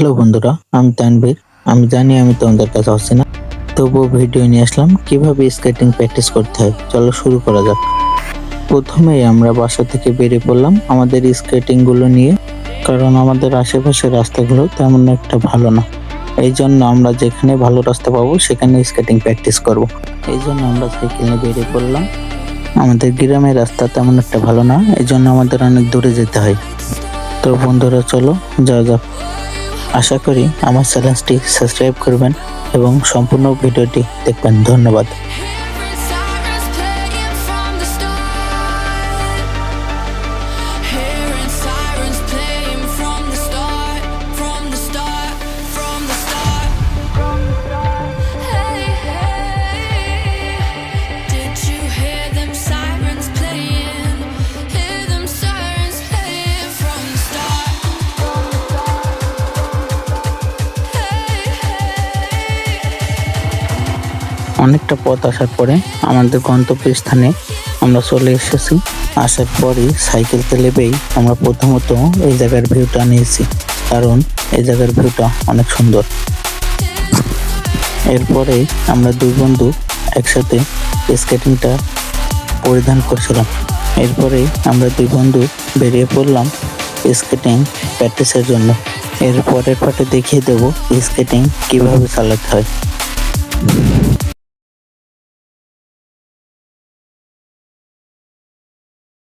Hello বন্ধুরা, আমি তানভীর। আমি জানি আমি তোমাদের কাছে আসছি না তবুও ভিডিও নিয়ে আসলাম, কীভাবে স্কেটিং প্র্যাকটিস করতে হয়? চলো শুরু করা যাক। প্রথমেই আমরা বাসা থেকে বেরিয়ে পড়লাম আমাদের স্কেটিংগুলো নিয়ে, কারণ আমাদের আশেপাশের রাস্তাগুলো তেমন একটা ভালো না। এই জন্য আমরা যেখানে ভালো রাস্তা পাবো, সেখানে স্কেটিং প্র্যাকটিস করব। এই জন্য আমরা সাইকেল নিয়ে বেরিয়ে পড়লাম। আমাদের গ্রামের রাস্তা তেমন একটা ভালো না, এই জন্য আমাদের অনেক দূরে যেতে হয়। তো বন্ধুরা, চলো যা যাক। আশা করি আমার চ্যানেলটি সাবস্ক্রাইব করবেন এবং সম্পূর্ণ ভিডিওটি দেখবেন। ধন্যবাদ। অনেকটা পথ আসার পরে আমাদের গন্তব্য স্থানে আমরা চলে এসেছি। আসার পরে সাইকেল তেলেবেই আমরা প্রথমত এই জায়গার ভিউটা নিয়েছি, কারণ এই জায়গার ভিউটা অনেক সুন্দর। এরপরে আমরা দুই বন্ধু একসাথে স্কেটিংটা পরিধান করছিলাম। এরপরে আমরা দুই বন্ধু বেরিয়ে পড়লাম স্কেটিং প্র্যাকটিসের জন্য। এর পরের পাটে দেখিয়ে দেবো স্কেটিং কীভাবে চালাতে হয়।